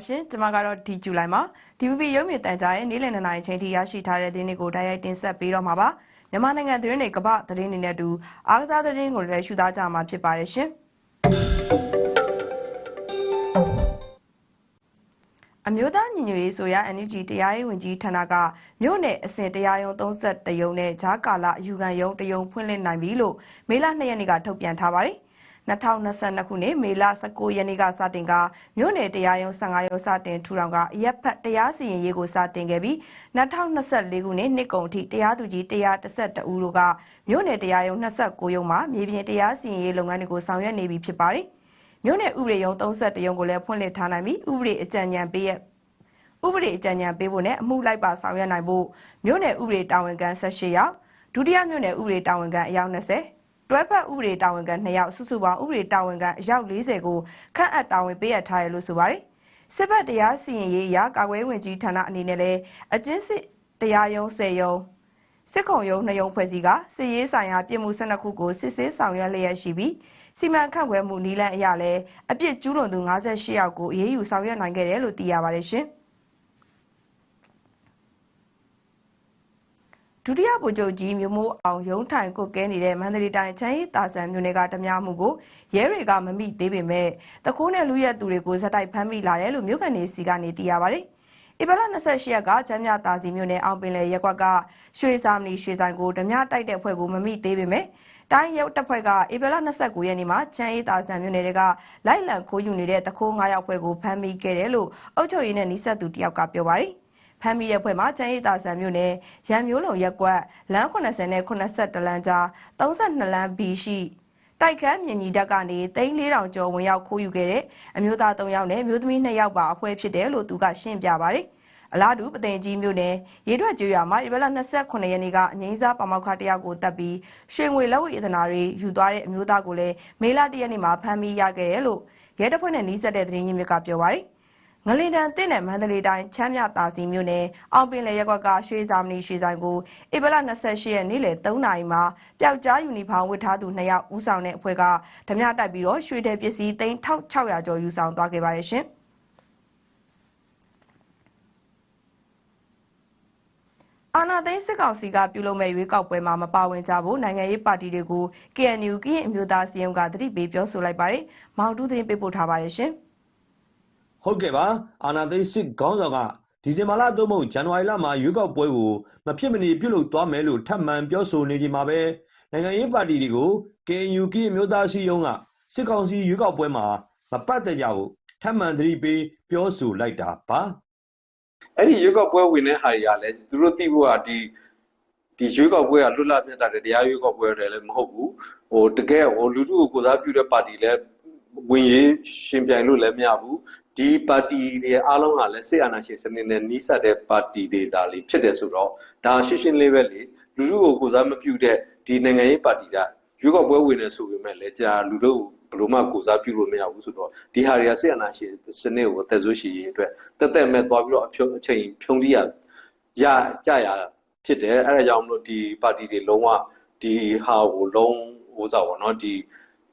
မင်္ဂလာပါရှင်ကျွန်မကတော့ဒီဇူလိုင်မှာ DVB ရုပ်မြင်တန်ကြားရဲ့နေ့လည်2နာရီချိန်ထိရရှိထားတဲ့သတင်းတွေကိုတိုက်ရိုက်တင်ဆက်ပေးတော့မှာပါမြန်မာနိုင်ငံသတင်းတွေကမ္ဘာသတင်းတွေနဲ့အတူအားကစားသတင်းကိုလည်းရှုသားကြမှာဖြစ်ပါတယ်ရှင်အမျိုးသားညီညွတ်ရေးဆိုရ NUG တရားရေးဝန်ကြီးဌာနကမြို့နယ်အစဉ်တရားရုံး31ရုံးနဲ့ဂျားကာလာအယူခံရုံးတရုံဖွင့်လှစ်နိုင်ပြီလို့မေလ2ရက်နေ့ကထုတ်ပြန်ထားပါတယ်။ 2022ခုနှစ်မေလ19ရက်နေ့ကစတင်ကမြို့နယ်တရားရုံး15ရုံးစတင်ထူထောင်ကအရက်ဖက်တရားစီရင်ရေးကိုစတင်ခဲ့ပြီး2024ခုနှစ်နှစ်ကုန်အထိတရားသူကြီး112ဦးတို့ကမြို့နယ်တရားရုံး29ရုံးမှာမြေပြင်တရားစီရင်ရေးလုပ်ငန်းတွေကိုဆောင်ရွက်နေပြီဖြစ်ပါတယ်။မြို့နယ်ဥပဒေရုံး31ရုံးကိုလည်းဖွင့်လှစ်ထားနိုင်ပြီးဥပဒေအကြံဉာဏ်ပေးရဥပဒေအကြံဉာဏ်ပေးဖို့နဲ့အမှုလိုက်ပါဆောင်ရွက်နိုင်ဖို့မြို့နယ်ဥပဒေတာဝန်ခံ18ယောက်ဒုတိယမြို့နယ်ဥပဒေတာဝန်ခံအယောက်20 တွဲဖက်ဥပဒေတာဝန်ခံ2ယောက်စုစုပေါင်းဥပဒေတာဝန်ခံအယောက်40ကိုခန့်အပ်တာဝန်ပေးအပ်ထားတယ်လို့ဆိုပါတယ်စစ်ဘက်တရားစီရင်ရေးအရာကာကွယ်ဝင်ကြီးဌာနအနေနဲ့လည်းအကျဉ်းစစ်တရားရုံး10ရုံးစစ်ခုံရုံး2ရုံးဖွဲ့စည်းကစစ်ရေးဆိုင်ရာပြည်မှု12ခုကိုစစ်ဆေးဆောင်ရွက်လျက်ရှိပြီးစီမံခန့်ခွဲမှုနည်းလမ်းအရလည်းအပြစ်ကျူးလွန်သူ58ယောက်ကိုအေးအေးယူဆောင်ရွက်နိုင်ခဲ့တယ်လို့သိရပါတယ်ရှင်။ ဒုတိယဗိုလ်ချုပ်ကြီးမျိုးမိုးအောင်ရုံးထိုင်ကုတ်ကဲနေတဲ့မန္တလေးတိုင်းချမ်းရီတာဆန်မြို့နယ်ကဓမြမှုကိုရဲတွေကမမိသေးပေမဲ့တကိုးနဲ့လူရက်သူတွေကိုဇက်တိုက်ဖမ်းမိလာတယ်လို့မြို့ကန်နေစီကနေသိရပါတယ်။ဧပြီလ28ရက်ကချမ်းမြတာစီမြို့နယ်အောင်ပင်လယ်ရက်ကွက်ကရွှေစာမဏီရွှေဆိုင်ကိုဓမြတိုက်တဲ့ဖွဲ့ကိုမမိသေးပေမဲ့တိုင်းရုပ်တပ်ဖွဲ့ကဧပြီလ29ရက်နေ့မှာချမ်းအေးတာဆန်မြို့နယ်ကလိုက်လံခိုးယူနေတဲ့တခိုး9ယောက်ဖွဲ့ကိုဖမ်းမိခဲ့တယ်လို့အုပ်ချုပ်ရေးနဲ့နှိစက်သူတယောက်ကပြောပါတယ်။ ဖမ်းမိတဲ့ဖွဲ့မှာချမ်းရည်တာဆန်မြို့နယ်ရန်မျိုးလုံရက်ကွက်လမ်း80နဲ့82လမ်းကြား32လမ်း B ရှိတိုက်ခန်းမြင်ကြီးတက်ကနေ3400ကျော်ဝင်ရောက်ခိုးယူခဲ့တဲ့အမျိုးသား3ယောက်နဲ့မျိုးသမီး2ယောက်ပါအဖွဲဖြစ်တယ်လို့သူကရှင်းပြပါတယ်အလားတူပသိမ်ကြီးမြို့နယ်ရေထွက်ကျွော်မှာဒီဘက်လ28ရက်နေ့ကအငိမ့်စားပမောက်ခတယောက်ကိုတပ်ပြီးရွှေငွေလက်ဝတ်ရတနာတွေယူသွားတဲ့အမျိုးသားကိုလည်းမေလ1ရက်နေ့မှာဖမ်းမိရခဲ့တယ်လို့ရဲတပ်ဖွဲ့နဲ့နှီးဆက်တဲ့သတင်းရင်းမြစ်ကပြောပါတယ်။ ငလင်တန်တင့်နယ်မန္တလေးတိုင်းချမ်းမြတာစီမြို့နယ်အောင်ပင်လေရက်ကွက်ကရွှေစာမဏီရွှေဆိုင်ကိုဧပြီလ28ရက်နေ့လယ်3နာရီမှာပျောက်ကြားယူနီဖောင်းဝတ်ထားသူ2ယောက်ဦးဆောင်တဲ့အဖွဲ့ကဓမြတိုက်ပြီးတော့ရွှေတယ်ပစ္စည်းသိန်း1600ကျော်ယူဆောင်သွားခဲ့ပါတယ်ရှင်အာနာသိန်းစစ်ကောင်စီကပြုလုပ်မဲ့ရွေးကောက်ပွဲမှာမပါဝင်ကြဖို့နိုင်ငံရေးပါတီတွေကို KNU ကရင်အမျိုးသားစီရင်ကတတိပေးပြောဆိုလိုက်ပါတယ်။မောင်တူးသတင်းပေးပို့ထားပါတယ်ရှင်။ ဟုတ်ကဲ့ပါအာနာသိန်းစစ်ခေါင်းဆောင်ကဒီဇင်ဘာလသို့မဟုတ်ဇန်နဝါရီလမှာရွေးကောက်ပွဲကိုမဖြစ်မနေပြုလုပ်သွားမယ်လို့ထပ်မံပြောဆိုနေချိန်မှာပဲနိုင်ငံရေးပါတီတွေကို KNU ကမျိုးသားစီယုံကစစ်ကောင်စီရွေးကောက်ပွဲမှာမပတ်သက်ကြဘူးထပ်မံသတိပေးပြောဆိုလိုက်တာပါအဲ့ဒီရွေးကောက်ပွဲဝင်တဲ့ဟာတွေကလည်းသူတို့သိဖို့ကဒီဒီရွေးကောက်ပွဲကလွတ်လပ်ပြတ်တဲ့တရားရွေးကောက်ပွဲတွေလည်းမဟုတ်ဘူးဟိုတကယ်ဟိုလူထုကိုကိုစားပြုတဲ့ပါတီလည်းဝင်ရေးရှင်ပြိုင်လို့လည်းမရဘူး ဒီပါတီတွေအားလုံးကလည်းစစ်အာဏာရှင်စနစ်နဲ့နှီးစပ်တဲ့ပါတီတွေဒါလေးဖြစ်တယ်ဆိုတော့ဒါရှင်းရှင်းလေးပဲလေလူလူကိုကိုစားမပြုတဲ့ဒီနိုင်ငံရေးပါတီကရွေးကောက်ပွဲဝင်နေဆိုပေမဲ့လည်းကြာလူတို့ဘလို့မှကိုစားပြုလို့မရဘူးဆိုတော့ဒီဟာတွေကစစ်အာဏာရှင်စနစ်ကိုသက်ဆိုးရှိရေးအတွက်တက်တက်မဲ့သွားပြီးတော့အဖြုံးအချိန်ဖြုံးလိရရကြရဖြစ်တယ်အဲဒါကြောင့်မလို့ဒီပါတီတွေလုံးဝဒီဟာကိုလုံးဟိုစားပါတော့ဒီ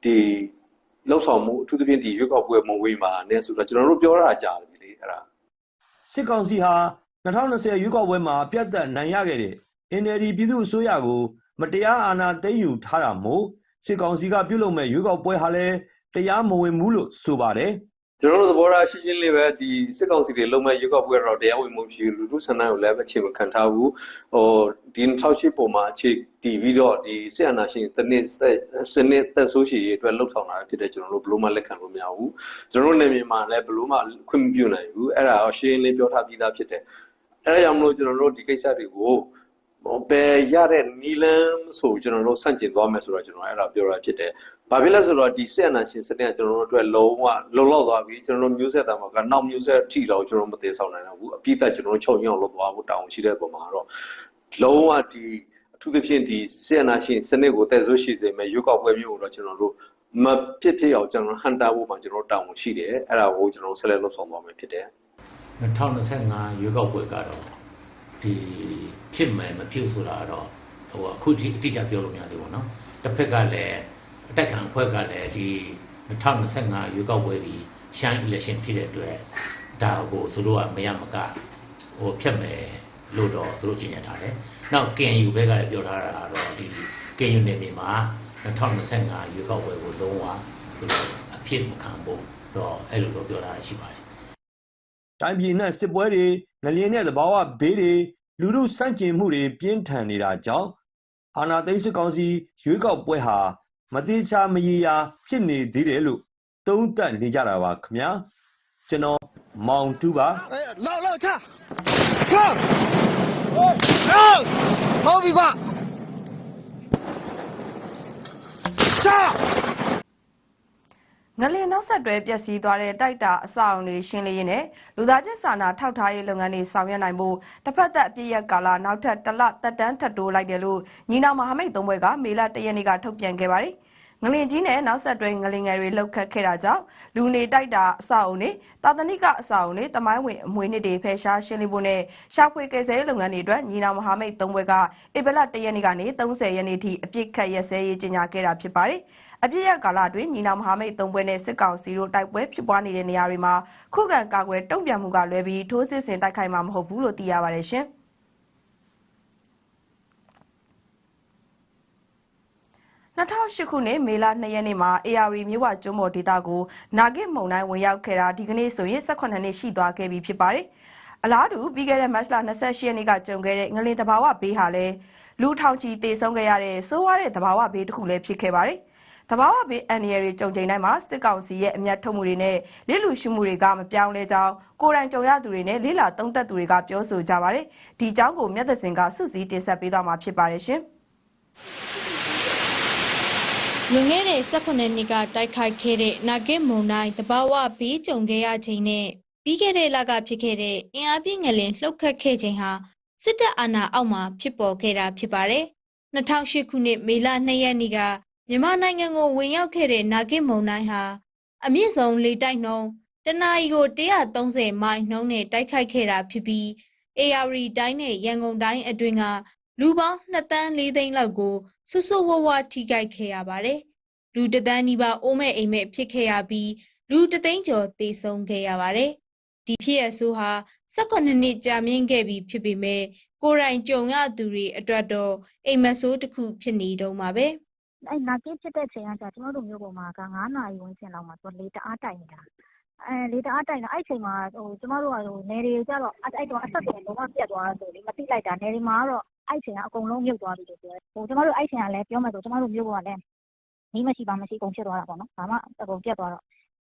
ဒီ လောက်ဆောင်မှုအထူးသဖြင့်ဒီရွေးကောက်ပွဲမဝေးမှာနဲ့ဆိုတော့ကျွန်တော်တို့ပြောရတာကြာပြီလေအဲ့ဒါစစ်ကောင်စီဟာ2020ရွေးကောက်ပွဲမှာပြတ်သက်နိုင်ရခဲ့တဲ့ NLD ပြည်သူ့အစိုးရကိုမတရားအာဏာသိမ်းယူထားတာမို့စစ်ကောင်စီကပြုလုပ်မဲ့ရွေးကောက်ပွဲဟာလည်းတရားမဝင်ဘူးလို့ဆိုပါတယ် ကျွန်တော်တို့သဘောထားရှင်းရှင်းလေးပဲဒီစစ်ကောင်စီတွေလုံးမဲ့ရွေးကောက်ပွဲတော့တရားဝင်မှုရှိလူထုဆန္ဒကိုလည်းအခြေမခံထားဘူးဟိုဒီ2008ပုံမှာအခြေတည်ပြီးတော့ဒီစစ်အာဏာရှင်တနစ်စနစ်သက်ဆိုးရှိရေးအတွက်လှုပ်ဆောင်လာဖြစ်တဲ့ကျွန်တော်တို့ဘလို့မှလက်ခံလို့မရဘူးကျွန်တော်တို့နေမြန်မာလည်းဘလို့မှခွင့်မပြုနိုင်ဘူးအဲ့ဒါတော့ရှင်းလင်းပြောထားပြီးသားဖြစ်တယ်အဲ့ဒါကြောင့်မလို့ကျွန်တော်တို့ဒီကိစ္စတွေကိုဘယ်ရတဲ့နီလန်းဆိုကျွန်တော်တို့စန့်ကျင်သွားမယ်ဆိုတော့ကျွန်တော်အဲ့ဒါပြောရဖြစ်တယ်။ ဘာဖြစ်လဲဆိုတော့ဒီဆက်အနာရှင်စနစ်ကကျွန်တော်တို့အတွက်လုံးဝလုံလောက်သွားပြီကျွန်တော်တို့မျိုးဆက်သားမှာကနောက်မျိုးဆက်ထိတော့ကျွန်တော်မသိဆောင်နိုင်တော့ဘူး။အပြည့်သက်ကျွန်တော်တို့ချုပ်ညောင်းလို့သွားဖို့တောင်းရှိတဲ့ပုံမှာတော့လုံးဝဒီအထူးသဖြင့်ဒီဆက်အနာရှင်စနစ်ကိုတည်ဆိုးရှိစေမယ်ရွေးကောက်ပွဲမျိုးကိုတော့ကျွန်တော်တို့မဖြစ်ဖြစ်အောင်ကျွန်တော်ဟန်တာဖို့မှာကျွန်တော်တောင်းရှိတယ်။အဲ့ဒါကိုကျွန်တော်ဆက်လက်လုပ်ဆောင်သွားမယ်ဖြစ်တယ်။2025ရွေးကောက်ပွဲကတော့ဒီဖြစ်မယ်မဖြစ်ဆိုတာတော့ဟိုအခုထိအတိအကျပြောလို့မရသေးဘူးเนาะတစ်ဖက်ကလည်း အတက်ခံအဖွဲ့ကလည်းဒီ2025ရွေးကောက်ပွဲဒီရှမ်း election ဖြစ်တဲ့အတွက်ဒါကိုသူတို့ကမရမကဟိုဖြတ်မယ်လို့တော့သူတို့ကြေညာထားတယ်နောက် KNU ဘက်ကလည်းပြောထားတာကတော့ဒီ KNU နယ်မြေမှာ2025ရွေးကောက်ပွဲကိုလုံးဝသူတို့အဖြစ်မခံဖို့တော့အဲ့လိုတော့ပြောထားရှိပါတယ်တိုင်းပြည်နဲ့စစ်ပွဲတွေငလျင်နဲ့သဘာဝဘေးတွေလူမှုစန့်ကျင်မှုတွေပြင်းထန်နေတာကြောင့်အာဏာသိမ်းစစ်ကောင်စီရွေးကောက်ပွဲဟာ မတိချာမရရာဖြစ်နေသေးတယ်လို့သုံးသပ်နေကြတာပါခင်ဗျာကျွန်တော်မောင်တူပါလောက်လောက်ချဖောက်ဟုတ်ဟုတ်ပြီကွာချ ငလင်နောက်ဆက်တွဲပျက်စီးသွားတဲ့တိုက်တာအဆောက်အုံတွေရှင်းလင်းရင်းနဲ့လူသားချင်းစာနာထောက်ထားရေးလုပ်ငန်းတွေဆောင်ရွက်နိုင်ဖို့တစ်ဖက်သက်အပြည့်ရက်ကာလနောက်ထပ်တစ်လသက်တမ်းထပ်တိုးလိုက်တယ်လို့ညီနောင်မဟာမိတ်သုံးဘွဲကမေလ၁ရက်နေ့ကထုတ်ပြန်ခဲ့ပါတယ်။ငလင်ကြီးနဲ့နောက်ဆက်တွဲငလင်ငယ်တွေလှုပ်ခတ်ခဲ့တာကြောင့်လူနေတိုက်တာအဆောက်အုံတွေတာသနိကအဆောက်အုံတွေတမိုင်းဝင်အမွေနှစ်တွေဖယ်ရှားရှင်းလင်းဖို့နဲ့ရှာဖွေကယ်ဆယ်ရေးလုပ်ငန်းတွေအတွက်ညီနောင်မဟာမိတ်သုံးဘွဲကဧပြီလ၁ရက်နေ့ကနေ30ရက်နေ့ထိအပြစ်ခတ်ရက်စဲရေးကြေညာခဲ့တာဖြစ်ပါတယ်။ အပြည့်ရကာလအတွင်းညီနောင်မဟာမိတ်သုံးပွဲနဲ့စစ်ကောင်စီတို့တိုက်ပွဲဖြစ်ပွားနေတဲ့နေရာတွေမှာခုခံကာကွယ်တုံ့ပြန်မှုကလွဲပြီးထိုးစစ်ဆင်တိုက်ခိုက်မှာမဟုတ်ဘူးလို့သိရပါတယ်ရှင်။2008ခုနှစ်မေလ2ရက်နေ့မှာ AR မြို့ဝကျွန်းပေါ်ဒေသကိုနာဂစ်မုံတိုင်းဝင်ရောက်ခဲ့တာဒီကနေ့ဆိုရင်18နှစ်ရှိသွားခဲ့ပြီဖြစ်ပါတယ်။အလားတူပြီးခဲ့တဲ့မတ်လ28ရက်နေ့ကကြုံခဲ့တဲ့ငလင်တဘာဝဘေးဟာလည်းလူထောင်ချီတေဆုံးခဲ့ရတဲ့စိုးဝါးတဲ့တဘာဝဘေးတစ်ခုလည်းဖြစ်ခဲ့ပါတယ်။ တဘာဝဘေးအန်ရီရီကြုံချိန်တိုင်းမှာစစ်ကောင်စီရဲ့အမျက်ထုတ်မှုတွေနဲ့လစ်လူရှုမှုတွေကမပြောင်းလဲကြောင်းကိုယ်တိုင်ကြုံရသူတွေနဲ့လေးလာသုံးသက်သူတွေကပြောဆိုကြပါတယ်။ဒီအကြောင်းကိုမြတ်သက်စင်ကစုစည်းတင်ဆက်ပေးသွားမှာဖြစ်ပါတယ်ရှင်။လွန်ခဲ့တဲ့18နှစ်ကတိုက်ခိုက်ခဲ့တဲ့နာဂစ်မုန်တိုင်းတဘာဝဘေးကြုံခဲ့ရချိန်နဲ့ပြီးခဲ့တဲ့လကဖြစ်ခဲ့တဲ့အင်အားပြင်းငလင်လှုပ်ခတ်ခဲ့ချိန်ဟာစစ်တပ်အာဏာအောက်မှာဖြစ်ပေါ်ခဲ့တာဖြစ်ပါတယ်။2008ခုနှစ်မေလ2ရက်နေ့က မြန်မာနိုင်ငံကိုဝင်ရောက်ခဲ့တဲ့နာဂစ်မုန်တိုင်းဟာအမြင့်ဆုံးလေတိုက်နှုန်းတနအီကို130မိုင်နှုန်းနဲ့တိုက်ခိုက်ခဲ့တာဖြစ်ပြီး AR တိုင်းနဲ့ရန်ကုန်တိုင်းအတွင်းကလူပေါင်း2တန်း4သိန်းလောက်ကိုဆွဆွဝဝထိခိုက်ခဲ့ရပါတယ်။လူတသန်းနီးပါးအိုးမဲ့အိမ်မဲ့ဖြစ်ခဲ့ရပြီးလူတသိန်းကျော်သေဆုံးခဲ့ရပါတယ်။ဒီဖြစ်ရဆိုးဟာ18နှစ်ကြာမြင့်ခဲ့ပြီဖြစ်ပေမဲ့ကိုယ်တိုင်ကြုံရသူတွေအတွက်တော့အိမ်မက်ဆိုးတစ်ခုဖြစ်နေတော့မှာပဲ။ အဲ့နာကစ်ဖြစ်တဲ့ချိန်ကကြာကျွန်တော်တို့မျိုးပေါ်မှာက9နာရီဝန်းကျင်လောက်မှာသူလေတအားတိုက်နေတာအဲလေတအားတိုက်နေအဲ့ချိန်မှာဟိုကျွန်တော်တို့ကဟိုနေတွေကြတော့အဲ့တော့အဆက်တွေလုံးဝပြတ်သွားတာဆိုလေမသိလိုက်တာနေတွေမှာကတော့အဲ့ချိန်ကအကုန်လုံးမြုပ်သွားပြီလို့ပြောတယ်ဟိုကျွန်တော်တို့အဲ့ချိန်ကလည်းပြောမယ်ဆိုကျွန်တော်တို့မျိုးပေါ်ကလည်းမီးမရှိပါမရှိကုန်ဖြစ်သွားတာပေါ့နော်ဘာမှအကုန်ပြတ်သွားတော့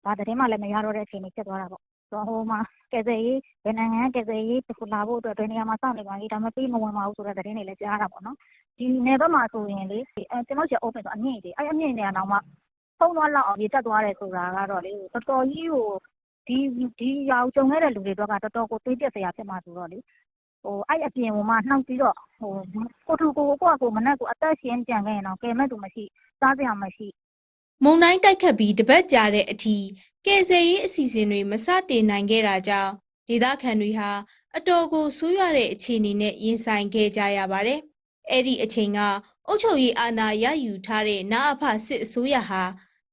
ဒါတည်းမှလည်းမရတော့တဲ့အချိန်တွေဖြစ်သွားတာပေါ့ဆိုဟိုမှာကယ်ဆယ်ရေးဘယ်နိုင်ငံကယ်ဆယ်ရေးတစ်ခုလာဖို့အတွက်ဘယ်နေရာမှာစောင့်နေပါကြီးဒါမှပြီးမဝင်ပါဘူးဆိုတဲ့သတင်းတွေလည်းကြားရတာပေါ့နော် ဒီနယ်ဘက်မှာဆိုရင်လေအဲကျွန်တော်ကျ open ဆိုအမြင့်ကြီးအဲ့အမြင့်နေရာတော့မှဖုံးသွားလောက်အောင်ပြတ်သွားတယ်ဆိုတာကတော့လေတော်တော်ကြီးကိုဒီဒီရောက်ကြုံခဲ့တဲ့လူတွေတော့ကတော်တော်ကိုတွေးပြက်စရာဖြစ်မှာဆိုတော့လေဟိုအဲ့အပြင်ဟိုမှာနှောက်ပြီးတော့ဟိုကိုထူကိုကိုကကိုမနဲ့ကိုအသက်ရှင်ကြံခဲ့ရင်တော့ကဲမဲ့သူမရှိစားစရာမရှိမုံတိုင်းတိုက်ခတ်ပြီးတပတ်ကြာတဲ့အထိကယ်ဆယ်ရေးအစီအစဉ်တွေမစတင်နိုင်ခဲ့တာကြောင့်ဒေသခံတွေဟာအတော်ကိုဆိုးရွားတဲ့အခြေအနေနဲ့ရင်ဆိုင်ခဲ့ကြရပါတယ်။ အဲ့ဒီအချိန်ကအုတ်ချုပ်ရေးအာဏာရယူထားတဲ့နာအဖစစ်အစိုးရဟာ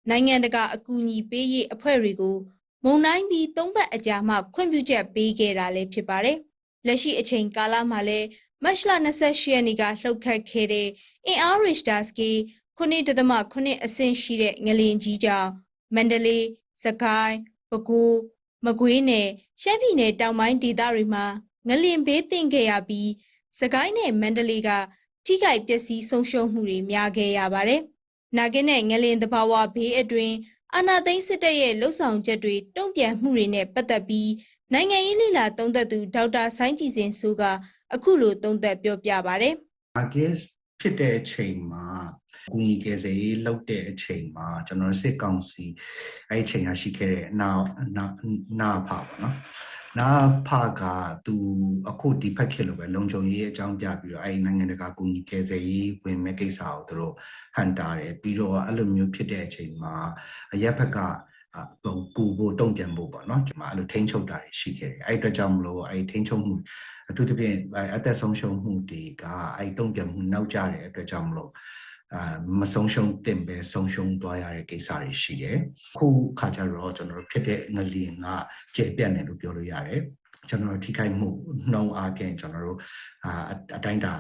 နိုင်ငံတကာအကူအညီပေးရေးအဖွဲ့တွေကိုမုံတိုင်းပြီးသုံးပတ်အကြာမှခွင့်ပြုချက်ပေးခဲ့တာလည်းဖြစ်ပါတယ်။လက်ရှိအချိန်ကာလမှာလည်းမတ်လ28ရက်နေ့ကလှုပ်ခတ်ခဲ့တဲ့အင်အားရစ်တာစကီ9.9အဆင့်ရှိတဲ့ငလင်ကြီးကြောင့်မန္တလေး၊စကိုင်း၊ပဲခူး၊မကွေးနယ်ရှမ်းပြည်နယ်တောင်ပိုင်းဒေသတွေမှာငလင်ဘေးသင့်ခဲ့ရပြီးစကိုင်းနဲ့မန္တလေးက ထိခိုက်ပျက်စီးဆုံးရှုံးမှုတွေများခဲ့ရပါတယ်။နာဂင်းနဲ့ငလင်သဘာဝဘေးအတွင်းအာနာသိန်းစစ်တပ်ရဲ့လှုပ်ဆောင်ချက်တွေတုံ့ပြန်မှုတွေနဲ့ပတ်သက်ပြီးနိုင်ငံရေးလှိလာသုံးသက်သူဒေါက်တာဆိုင်းကြည်စင်စိုးကအခုလိုသုံးသက်ပြောပြပါတယ်။ market ဖြစ်တဲ့အချိန်မှာအကူကြီးကယ်ဆယ်ရေးလုပ်တဲ့အချိန်မှာကျွန်တော်စစ်ကောင်စီအဲ့ဒီအချိန်ကရှိခဲ့တဲ့နာနာနာဖပါနော်နာဖကသူအခုဒီဖက်ဖြစ်လို့ပဲလုံခြုံရေးအကြောင်းပြပြီးတော့အဲ့ဒီနိုင်ငံတကာအကူကြီးကယ်ဆယ်ရေးဝင်မဲ့ကိစ္စကိုသူတို့ဟန်တာတယ်ပြီးတော့အဲ့လိုမျိုးဖြစ်တဲ့အချိန်မှာအရက်ဖက်က ဟိုကူဖို့တုံ့ပြန်ဖို့ပေါ့နော်ကျွန်မအဲ့လိုထိန်းချုပ်တာတွေရှိခဲ့တယ်အဲ့အတွက်ကြောင့်မလို့အဲ့ထိန်းချုပ်မှုအထူးသဖြင့်အသက်ဆုံးရှုံးမှုတွေကအဲ့တုံ့ပြန်မှုနောက်ကျတဲ့အတွက်ကြောင့်မလို့အာမဆုံးရှုံးတင်ပဲဆုံးရှုံးသွားရတဲ့ကိစ္စတွေရှိတယ်အခုခါကျတော့ကျွန်တော်တို့ဖြစ်တဲ့ငလျင်ကကျေပြတ်တယ်လို့ပြောလို့ရတယ် ကျွန်တော်တို့ထိခိုက်မှုနှုံအားဖြင့်ကျွန်တော်တို့အာအတိုင်းတာ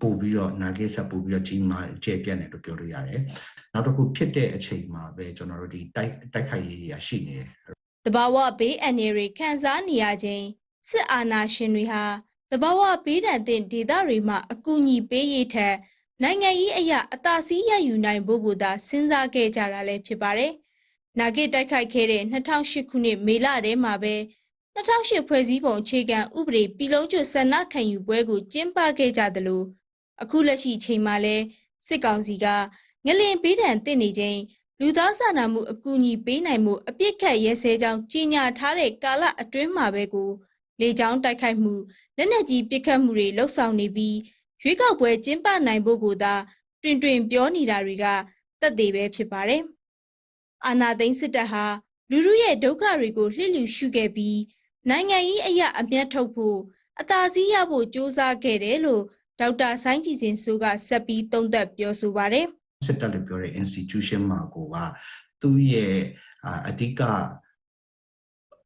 ပို့ပြီးတော့နာဂိဆက်ပို့ပြီးတော့ကြီးမားကျေပြတ်တယ်လို့ပြောလို့ရတယ်နောက်တစ်ခုဖြစ်တဲ့အချိန်မှာပဲကျွန်တော်တို့ဒီတိုက်တိုက်ခိုက်ရေးတွေရှိနေတယ်တဘာဝဘေးအန္တရာယ်တွေခံစားနေရခြင်းစစ်အာဏာရှင်တွေဟာတဘာဝဘေးဒဏ်သင့်ဒေသတွေမှာအကူအညီပေးရေးထက်နိုင်ငံရေးအရာအသာစီးရယူနိုင်ဖို့ကိုသာစဉ်းစားခဲ့ကြတာလည်းဖြစ်ပါတယ်။နာဂစ်တိုက်ခိုက်ခဲ့တဲ့2008ခုနှစ်မေလထဲမှာပဲ 2008ဖွဲ့စည်းပုံအခြေခံဥပဒေပြည်လုံးကျွတ်ဆန္ဒခံယူပွဲကိုကျင်းပခဲ့ကြသလိုအခုလက်ရှိချိန်မှာလည်းစစ်ကောင်စီကငလင်ဘေးဒဏ်သင့်နေခြင်းလူသားစာနာမှုအကူအညီပေးနိုင်မှုအပြစ်ခတ်ရဲစဲကြောင်းကြီးညာထားတဲ့ကာလအတွင်းမှာပဲကိုလေကြောင်းတိုက်ခိုက်မှုလက်နက်ကြီးပစ်ခတ်မှုတွေလှုပ်ဆောင်နေပြီးရွေးကောက်ပွဲကျင်းပနိုင်ဖို့ကိုသာတွင်တွင်ပြောနေတာတွေကတက်သေးပဲဖြစ်ပါတယ်။အာနာသိန်းစစ်တပ်ဟာလူလူရဲ့ဒုက္ခတွေကိုလှစ်လျူရှုခဲ့ပြီး နိုင်ငံရေးအရာအမျက်ထုတ်ဖို့အသာစီးရဖို့စ조사ခဲ့တယ်လို့ဒေါက်တာဆိုင်းကြည်စင်စိုးကဆက်ပြီးသုံးသပ်ပြောဆိုပါတယ်။စစ်တပ်လို့ပြောတဲ့ institution မှာကိုကသူ့ရဲ့အာအဓိက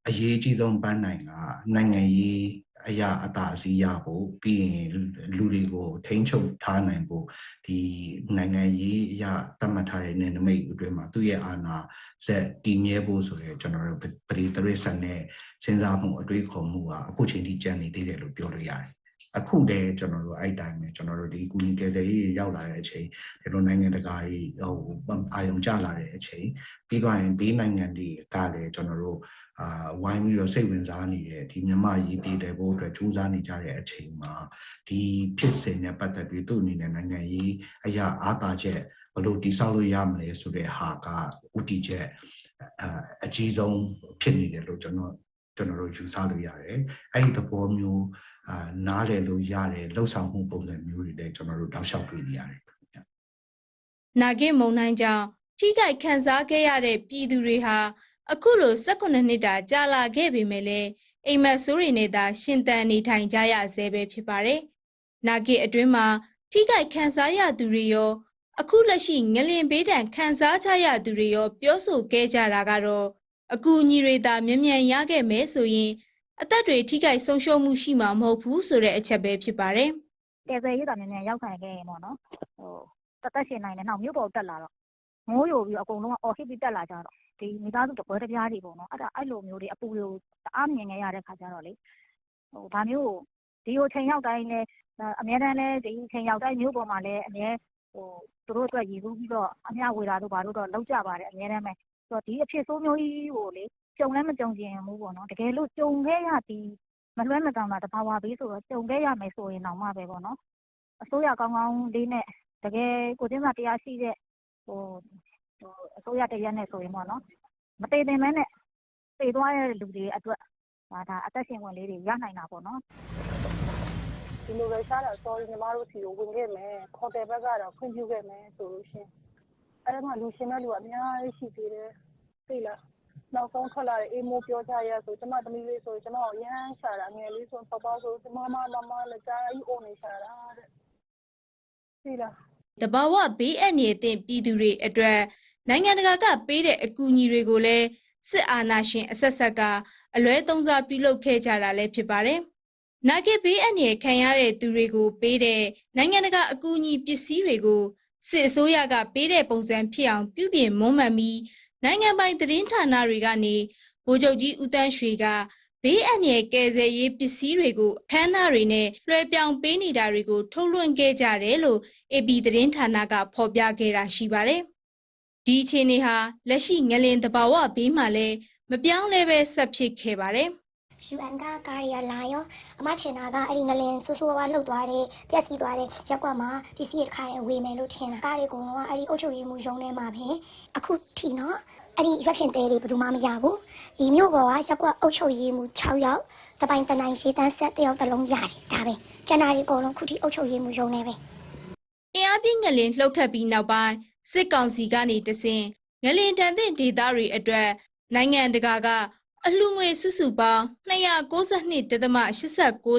အရေးအကြီးဆုံးပန်းနိုင်ကနိုင်ငံရေး အရာအသာအစီးရဖို့ပြီးရင်လူတွေကိုထိန်းချုပ်ထားနိုင်ဖို့ဒီနိုင်ငံရေးအရာသတ်မှတ်ထားတဲ့နယ်နိမိတ်အတွင်းမှာသူ့ရဲ့အာဏာစက်တည်မြဲဖို့ဆိုရဲကျွန်တော်တို့ပရိသရိษံနဲ့စဉ်းစားမှုအတွေးခေါ်မှုကအခုချိန်ထိကြံနေသေးတယ်လို့ပြောလို့ရတယ် အခုတည်းကျွန်တော်တို့အဲ့တိုင်းပဲကျွန်တော်တို့ဒီကုညီကယ်ဆယ်ရေးရောက်လာတဲ့အချိန်ဒီလိုနိုင်ငံတကာတွေဟိုအာယုံကျလာတဲ့အချိန်ပြီးတော့ရင်ဒီနိုင်ငံတွေကလည်းကျွန်တော်တို့အာဝိုင်းပြီးတော့စိတ်ဝင်စားနေတဲ့ဒီမြမရေးတည်တယ်ဖို့အတွက်ကြိုးစားနေကြတဲ့အချိန်မှာဒီဖြစ်စဉ်နဲ့ပတ်သက်ပြီးသူ့အနေနဲ့နိုင်ငံရေးအရာအားတာချက်ဘလို့တိဆောက်လို့ရမလဲဆိုတဲ့ဟာကဥတီချက်အအကြီးဆုံးဖြစ်နေတယ်လို့ကျွန်တော် ကျွန်တော်တို့ယူဆလို့ရတယ်အဲ့ဒီသဘောမျိုးအာနားလည်လို့ရတယ်လှုပ်ဆောင်မှုပုံစံမျိုးတွေလည်းကျွန်တော်တို့တောက်လျှောက်တွေ့နေရတယ်နာဂစ်မုံနိုင်ကြောင့်ထိခိုက်ခံစားခဲ့ရတဲ့ပြည်သူတွေဟာအခုလို18နှစ်တာကြာလာခဲ့ပေမဲ့လည်းအိမ်မက်ဆိုးတွေနဲ့သာရှင်သန်နေထိုင်ကြရဆဲပဲဖြစ်ပါတယ်။နာဂစ်အတွင်းမှာထိခိုက်ခံစားရသူတွေရောအခုလက်ရှိငလင်ဘေးဒဏ်ခံစားကြရသူတွေရောပြောဆိုခဲ့ကြတာကတော့ အကူအညီတွေသာမြန်မြန်ရခဲ့မယ်ဆိုရင်အသက်တွေထိခိုက်ဆုံးရှုံးမှုရှိမှာမဟုတ်ဘူးဆိုတဲ့အချက်ပဲဖြစ်ပါတယ်။ကယ်ဆယ်ရေးတာမြန်မြန်ရောက်ဆိုင်ခဲ့ရင်ပေါ့နော်။ဟိုတသက်ရှင်နိုင်တယ်နောက်မြို့ပေါ်တက်လာတော့ငိုးယိုပြီးအကုန်လုံးကအော်ဟစ်ပြီးတက်လာကြတော့ဒီမိသားစုတပွဲတပြားတွေပေါ့နော်။အဲ့ဒါအဲ့လိုမျိုးတွေအပူတွေတအားမြင်နေရတဲ့ခါကျတော့လေဟိုဒါမျိုးဒီလိုချိန်ရောက်တိုင်းလဲအများတန်းလဲဒီချိန်ရောက်တိုင်းမြို့ပေါ်မှာလဲအများဟိုသူတို့အတွက်ရည်ကူးပြီးတော့အမျှဝေတာတို့ဘာလို့တော့လောက်ကြပါတယ်အများတမ်းပဲ။ ဆိုတော့ဒီအဖြစ်ဆိုးမျိုးကြီးကိုလေကြုံလဲမကြုံကျင်ဘူးပေါ့နော်တကယ်လို့ကြုံခဲ့ရသည်မလွဲမကမ်းတာတဘာဝဘေးဆိုတော့ကြုံခဲ့ရမယ်ဆိုရင်တော့မှပဲပေါ့နော်အစိုးရကောင်းကောင်းလေးနဲ့တကယ်ကိုကျင်းစာတရားရှိတဲ့ဟိုဟိုအစိုးရတရက်နဲ့ဆိုရင်ပေါ့နော်မတည်တင်မဲနဲ့တည်သွားတဲ့လူတွေအတွက်ဒါဒါအသက်ရှင်ဝင်လေးတွေရနိုင်တာပေါ့နော်ဒီလိုပဲရှားတာ sorry ညီမတို့စီကိုဝင်ခဲ့မယ်ဟိုတယ်ဘက်ကတော့ခွင့်ပြုခဲ့မယ်ဆိုလို့ရှရင် အဲ့ဒါမှလူရှင်တဲ့လူကအများကြီးရှိသေးတယ်သိလားနောက်ဆုံးထွက်လာတဲ့အေးမိုးပြောကြရဆိုကျမသမီးလေးဆိုကျမကိုရမ်းရှာတာငယ်လေးဆိုပေါပေါဆိုမမမမလည်းကြားကြီးအိုနေရှာတာတဲ့သိလားတဘာဝဘေးအန္တရာယ်သင့်ပြည်သူတွေအတွက်နိုင်ငံတကာကပေးတဲ့အကူအညီတွေကိုလည်းစစ်အာဏာရှင်အဆက်ဆက်ကအလွဲသုံးစားပြုလုပ်ခဲ့ကြတာလည်းဖြစ်ပါတယ်။နာဂစ်ဘေးအန္တရာယ်ခံရတဲ့သူတွေကိုပေးတဲ့နိုင်ငံတကာအကူအညီပစ္စည်းတွေကို စစ်အစိုးရကပေးတဲ့ပုံစံဖြစ်အောင်ပြုပြင်မွမ်းမံပြီးနိုင်ငံပိုင်သတင်းဌာနတွေကနေဗိုလ်ချုပ်ကြီးဦးတန်းရွှေကဘေးအန္တရာယ်ကယ်ဆယ်ရေးပစ္စည်းတွေကိုအခမ်းအနားတွေနဲ့လွှဲပြောင်းပေးနေတာတွေကိုထုတ်လွှင့်ခဲ့ကြတယ်လို့ AP သတင်းဌာနကဖော်ပြခဲ့တာရှိပါတယ်။ဒီအခြေအနေဟာလက်ရှိငလင်တဘာဝဘေးမှာလည်းမပြောင်းလဲပဲဆက်ဖြစ်ခဲ့ပါတယ်။ UN ကကာရီယာလာရောအမထင်တာကအဲ့ဒီငလင်ဆူဆူဝါးလှုပ်သွားတဲ့ပြက်စီးသွားတဲ့ရက်ကွက်မှာပစ္စည်းတစ်ခါတည်းဝေမယ်လို့ထင်တာကားတွေကတော့အဲ့ဒီအုတ်ချုပ်ရေးမှုရုံးထဲမှာပဲအခုထိနော်အဲ့ဒီရွက်ရှင်တဲတွေဘယ်သူမှမရဘူးဒီမြို့ပေါ်ကရက်ကွက်အုတ်ချုပ်ရေးမှု6ယောက်တပိုင်တနိုင်ရှေးတန်းဆက်တယောက်တစ်လုံးရတယ်ဒါပဲကျန်တာတွေအကုန်လုံးခုထိအုတ်ချုပ်ရေးမှုရုံးထဲပဲအင်အားပြင်းငလင်လှုပ်ခတ်ပြီးနောက်ပိုင်းစစ်ကောင်စီကနေတဆင်ငလင်တန်တဲ့ဒေသတွေအတွက်နိုင်ငံတကာက အလှငွေစုစုပေါင်း292.89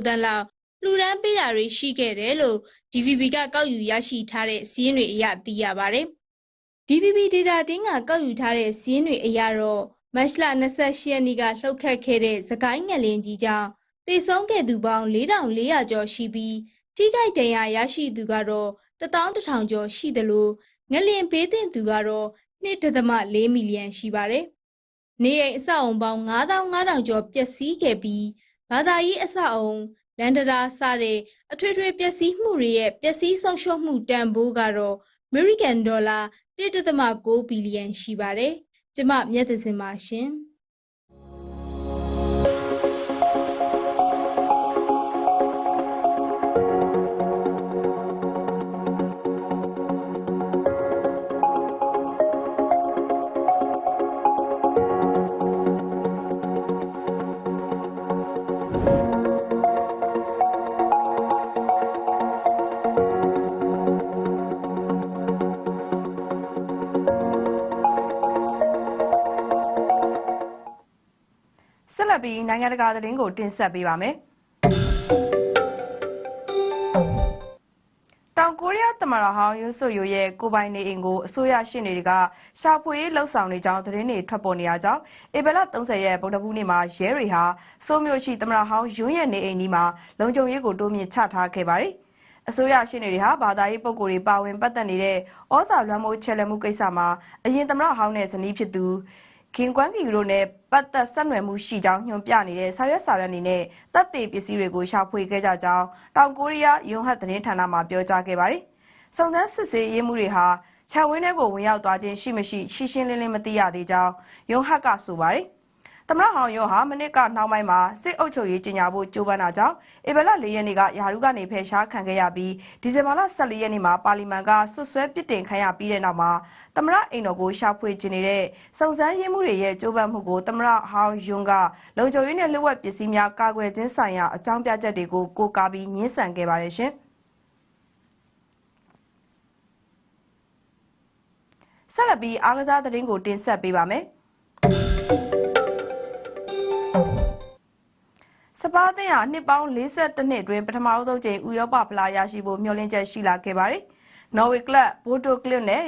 တန်းလောက်လှူဒန်းပေးတာတွေရှိခဲ့တယ်လို့ DVB ကကောက်ယူရရှိထားတဲ့စီးရင်တွေအရသိရပါတယ်။ DVB data တင်းကကောက်ယူထားတဲ့စီးရင်တွေအရတော့မတ်လ28ရက်နေ့ကလှုပ်ခတ်ခဲ့တဲ့သကိုင်းငလင်ကြီးကြောင့်သေဆုံးခဲ့သူပေါင်း4400ကျော်ရှိပြီးထိခိုက်ဒဏ်ရာရရှိသူကတော့11000ကျော်ရှိတယ်လို့ငလင်ဘေးသင့်သူကတော့1.4မီလီယံရှိပါတယ်။ နေအိမ်အဆောက်အုံပေါင်း9500ကျော်ပျက်စီးခဲ့ပြီးဘာသာရေးအဆောက်အုံလန်ဒရာစတဲ့အထွေထွေပျက်စီးမှုတွေရဲ့ပျက်စီးဆုံးရှုံးမှုတန်ဖိုးကတော့ American Dollar 1.9ဘီလီယံရှိပါတယ်။ကျမမျက်သစင်ပါရှင်။ ပြီးနိုင်ငံတကာသတင်းကိုတင်ဆက်ပေးပါမယ်။တောင်ကိုရီးယားသမ္မတဟောင်းယွန်းဆိုယိုရဲ့ကိုပိုင်နေအိမ်ကိုအစိုးရရှင်းတွေကရှာဖွေရေးလှုပ်ဆောင်နေကြောင်းသတင်းတွေထွက်ပေါ်နေရကြောင်းဧပြီလ30ရက်ဗုဒ္ဓဘူးနေ့မှာရဲတွေဟာစိုးမျိုးရှိသမ္မတဟောင်းယွန်းရဲ့နေအိမ်ဒီမှာလုံခြုံရေးကိုတိုးမြင့်ချထားခဲ့ပါတယ်။အစိုးရရှင်းတွေဟာဘာသာရေးပုံကိုယ်တွေပါဝင်ပတ်သက်နေတဲ့ဩဇာလွှမ်းမိုးချဲ့လက်မှုကိစ္စမှာအရင်သမ္မတဟောင်းနဲ့ဇနီးဖြစ်သူ ခင်ကွမ်းကီတို့နဲ့ပတ်သက်ဆက်နွယ်မှုရှိကြောင်းညွှန်ပြနေတဲ့ဆာရွက်စာရက်အနေနဲ့တပ်သေးပစ္စည်းတွေကိုရှာဖွေခဲ့ကြကြောင်းတောင်ကိုရီးယားယွန်ဟတ်သတင်းဌာနမှပြောကြားခဲ့ပါတယ်။စုံစမ်းစစ်ဆေးရေးမှုတွေဟာခြံဝင်းထဲကိုဝင်ရောက်သွားခြင်းရှိမရှိရှင်းရှင်းလင်းလင်းမသိရသေးကြောင်းယွန်ဟတ်ကဆိုပါတယ်။ သမ္မတဟောင်းယွန်ဟာမနစ်ကနှောင်းပိုင်းမှာစစ်အုပ်ချုပ်ရေးကြီးညာဖို့ကြိုးပမ်းတာကြောင့်ဧပြီလ၄ရက်နေ့ကယာရုကနေဖယ်ရှားခံခဲ့ရပြီးဒီဇင်ဘာလ14ရက်နေ့မှာပါလီမန်ကဆွတ်ဆွဲပစ်တင်ခံရပြီးတဲ့နောက်မှာသမ္မတအိမ်တော်ကိုရှာဖွေခြင်းနေတဲ့စုံစမ်းရေးမှုတွေရဲ့ကြိုးပမ်းမှုကိုသမ္မတဟောင်းယွန်ကလုံခြုံရေးနဲ့လျှို့ဝှက်ပစ္စည်းများကာကွယ်ခြင်းဆိုင်ရာအကြောင်းပြချက်တွေကိုကိုးကားပြီးညှင်းဆန်ခဲ့ပါတယ်ရှင်။ဆက်လက်ပြီးအားကစားသတင်းကိုတင်ဆက်ပေးပါမယ်။ စပါးအသင်းဟာနှစ်ပေါင်း42နှစ်အတွင်းပထမဆုံးကြိမ်ဥရောပဖလားရရှိဖို့မျှော်လင့်ချက်ရှိလာခဲ့ပါတယ်။နော်ဝေကလပ်ဘိုတိုကလစ်နဲ့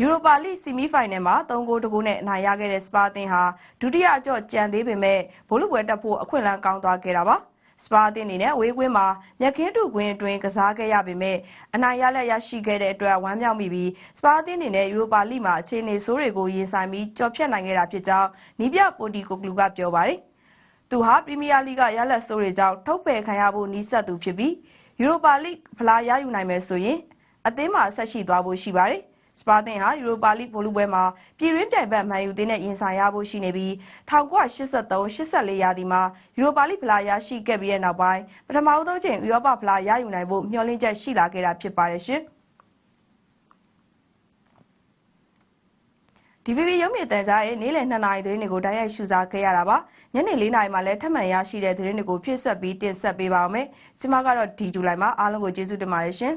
ယူရိုပါလိဆီမီဖိုင်နယ်မှာ3ဂိုးတကူနဲ့အနိုင်ရခဲ့တဲ့စပါးအသင်းဟာဒုတိယအကြော့ကြံသေးပေမဲ့ဘိုးလူပွဲတက်ဖို့အခွင့်အလမ်းကောင်းသွားခဲ့တာပါ။စပါးအသင်းအနေနဲ့ဝေးကွင်းမှာမြက်ခင်းတူကွင်းအတွင်းကစားခဲ့ရပေမဲ့အနိုင်ရလက်ရရှိခဲ့တဲ့အတွက်ဝမ်းမြောက်မိပြီးစပါးအသင်းအနေနဲ့ယူရိုပါလိမှာအခြေအနေဆိုးတွေကိုရင်ဆိုင်ပြီးကြော်ဖြတ်နိုင်ခဲ့တာဖြစ်ကြောင်းနီးပြပိုတီကိုကလူကပြောပါတယ်။ သူဟာပရီးမီးယားလိဂရလက်ဆိုးတွေကြောင့်ထုတ်ပယ်ခံရဖို့နီးစပ်သူဖြစ်ပြီးယူရိုပါလိဖလားရယူနိုင်မယ်ဆိုရင်အသင်းမှာဆက်ရှိသွားဖို့ရှိပါတယ်။စပါတင်ဟာယူရိုပါလိဗိုလ်လုပွဲမှာပြည်ရင်းပြိုင်ဘက်မန်ယူသင်းနဲ့ရင်ဆိုင်ရဖို့ရှိနေပြီး1983-84ရာသီမှာယူရိုပါလိဖလားရရှိခဲ့ပြီးတဲ့နောက်ပိုင်းပထမဆုံးချိန်ဥရောပဖလားရယူနိုင်ဖို့မျှော်လင့်ချက်ရှိလာခဲ့တာဖြစ်ပါတယ်ရှင်။ DVB ရုပ်မြင်သံကြားရဲ့နေ့လယ်2နာရီသတင်းတွေကိုတိုက်ရိုက်ရှုစားခဲ့ရတာပါညနေ4နာရီမှာလည်းထပ်မံရရှိတဲ့သတင်းတွေကိုဖြည့်ဆွတ်ပြီးတင်ဆက်ပေးပါောင်းမယ်ကျွန်မကတော့ဒီဇူလိုင်မှာအားလုံးကိုကျေးဇူးတင်ပါတယ်ရှင်